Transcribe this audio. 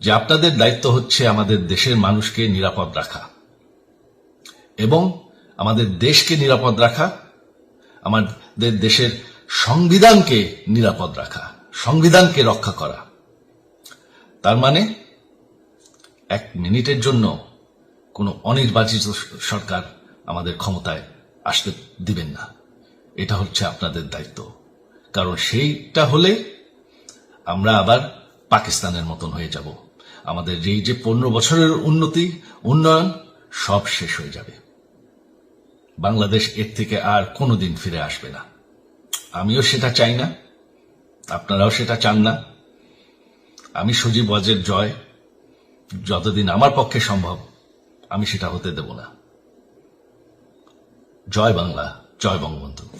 যে আপনাদের দায়িত্ব হচ্ছে আমাদের দেশের মানুষকে নিরাপদ রাখা। এবং আমাদের দেশকে নিরাপদ রাখা, আমাদের দেশের সংবিধানকে নিরাপদ রাখা, সংবিধানকে রক্ষা করা। তার মানে এক মিনিটের জন্য কোনো অনির্বাচিত সরকার আমাদের ক্ষমতায় আসতে দিবেন না। এটা হচ্ছে আপনাদের দায়িত্ব। কারণ সেইটা হলে আমরা আবার পাকিস্তানের মতন হয়ে যাব। আমাদের যেই যে পনেরো বছরের উন্নতি, উন্নয়ন, সব শেষ হয়ে যাবে। বাংলাদেশ এর থেকে আর কোনোদিন ফিরে আসবে না। আমিও সেটা চাই না, আপনারাও সেটা চান না। আমি সজীব ওয়াজের জয়, যতদিন আমার পক্ষে সম্ভব, আমি সেটা হতে দেব না। জয় বাংলা, জয় বঙ্গবন্ধু।